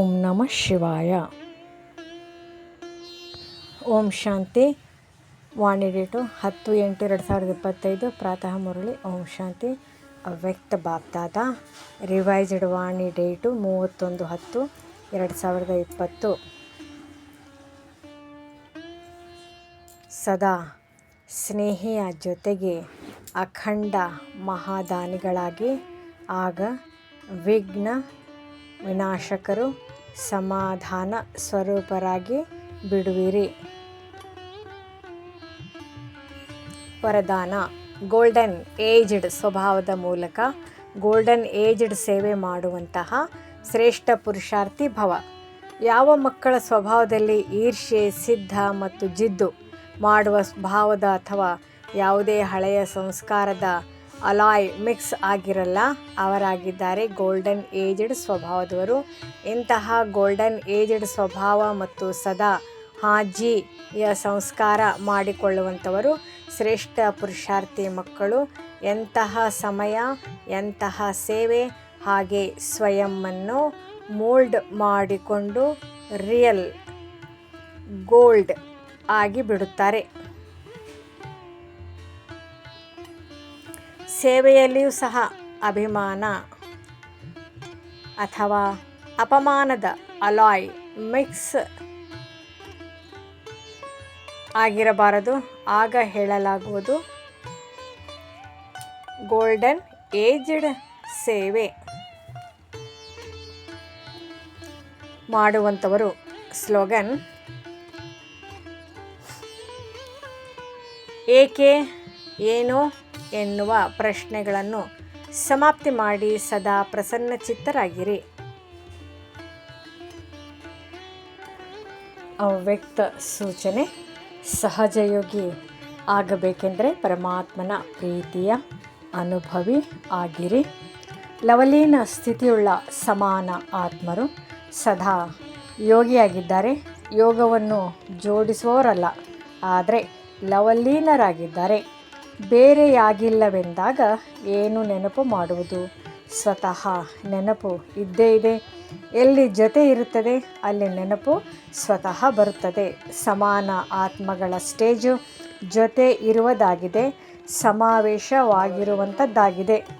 ಓಂ ನಮಃ ಶಿವಾಯ. ಓಂ ಶಾಂತಿ. ವಾಣಿ ಡೇಟು ಹತ್ತು ಎಂಟು ಎರಡು ಸಾವಿರದ ಇಪ್ಪತ್ತೈದು ಪ್ರಾತಃ ಮುರಳಿ ಓಂ ಶಾಂತಿ. ಅವ್ಯಕ್ತ ಬಾಪ್ದಾದ. ರಿವೈಸ್ಡ್ ವಾಣಿ ಡೇಟು ಮೂವತ್ತೊಂದು ಹತ್ತು ಎರಡು ಸಾವಿರದ ಇಪ್ಪತ್ತು. ಸದಾ ಸ್ನೇಹಿಯ ಜೊತೆಗೆ ಅಖಂಡ ಮಹಾದಾನಿಗಳಾಗಿ ಆಗ ವಿಘ್ನ ವಿನಾಶಕರು ಸಮಾಧಾನ ಸ್ವರೂಪರಾಗಿ ಬಿಡುವಿರಿ. ವರದಾನ ಗೋಲ್ಡನ್ ಏಜ್ಡ್ ಸ್ವಭಾವದ ಮೂಲಕ ಗೋಲ್ಡನ್ ಏಜ್ಡ್ ಸೇವೆ ಮಾಡುವಂತಹ ಶ್ರೇಷ್ಠ ಪುರುಷಾರ್ಥಿ ಭವ. ಯಾವ ಮಕ್ಕಳ ಸ್ವಭಾವದಲ್ಲಿ ಈರ್ಷೆ ಸಿದ್ಧ ಮತ್ತು ಜಿದ್ದು ಮಾಡುವ ಭಾವದ ಅಥವಾ ಯಾವುದೇ ಹಳೆಯ ಸಂಸ್ಕಾರದ ಅಲಾಯ್ ಮಿಕ್ಸ್ ಆಗಿರಲ್ಲ, ಅವರಾಗಿದ್ದಾರೆ ಗೋಲ್ಡನ್ ಏಜ್ಡ್ ಸ್ವಭಾವದವರು. ಇಂತಹ ಗೋಲ್ಡನ್ ಏಜ್ಡ್ ಸ್ವಭಾವ ಮತ್ತು ಸದಾ ಹಾಜಿಯ ಸಂಸ್ಕಾರ ಮಾಡಿಕೊಳ್ಳುವಂಥವರು ಶ್ರೇಷ್ಠ ಪುರುಷಾರ್ಥಿ ಮಕ್ಕಳು. ಎಂತಹ ಸಮಯ, ಎಂತಹ ಸೇವೆ, ಹಾಗೆ ಸ್ವಯಂವನ್ನು ಮೋಲ್ಡ್ ಮಾಡಿಕೊಂಡು ರಿಯಲ್ ಗೋಲ್ಡ್ ಆಗಿ ಬಿಡುತ್ತಾರೆ. ಸೇವೆಯಲ್ಲಿಯೂ ಸಹ ಅಭಿಮಾನ ಅಥವಾ ಅಪಮಾನದ ಅಲಾಯ್ ಮಿಕ್ಸ್ ಆಗಿರಬಾರದು. ಆಗ ಹೇಳಲಾಗುವುದು, ಗೋಲ್ಡನ್ ಏಜ್ಡ್ ಸೇವೆ ಮಾಡುವಂಥವರು. ಸ್ಲೋಗನ್, ಏಕೆ, ಏನು ಎನ್ನುವ ಪ್ರಶ್ನೆಗಳನ್ನು ಸಮಾಪ್ತಿ ಮಾಡಿ ಸದಾ ಪ್ರಸನ್ನಚಿತ್ತರಾಗಿರಿ. ಅವ್ಯಕ್ತ ಸೂಚನೆ, ಸಹಜಯೋಗಿ ಆಗಬೇಕೆಂದರೆ ಪರಮಾತ್ಮನ ಪ್ರೀತಿಯ ಅನುಭವಿ ಆಗಿರಿ. ಲವಲೀನ ಸ್ಥಿತಿಯುಳ್ಳ ಸಮಾನ ಆತ್ಮರು ಸದಾ ಯೋಗಿಯಾಗಿದ್ದಾರೆ. ಯೋಗವನ್ನು ಜೋಡಿಸುವವರಲ್ಲ, ಆದರೆ ಲವಲೀನರಾಗಿದ್ದಾರೆ. ಬೇರೆಯಾಗಿಲ್ಲವೆಂದಾಗ ಏನು ನೆನಪು ಮಾಡುವುದು? ಸ್ವತಃ ನೆನಪು ಇದ್ದೇ ಇದೆ. ಎಲ್ಲಿ ಜೊತೆ ಇರುತ್ತದೆ, ಅಲ್ಲಿ ನೆನಪು ಸ್ವತಃ ಬರುತ್ತದೆ. ಸಮಾನ ಆತ್ಮಗಳ ಸ್ಟೇಜು ಜೊತೆ ಇರುವುದಾಗಿದೆ, ಸಮಾವೇಶವಾಗಿರುವಂಥದ್ದಾಗಿದೆ.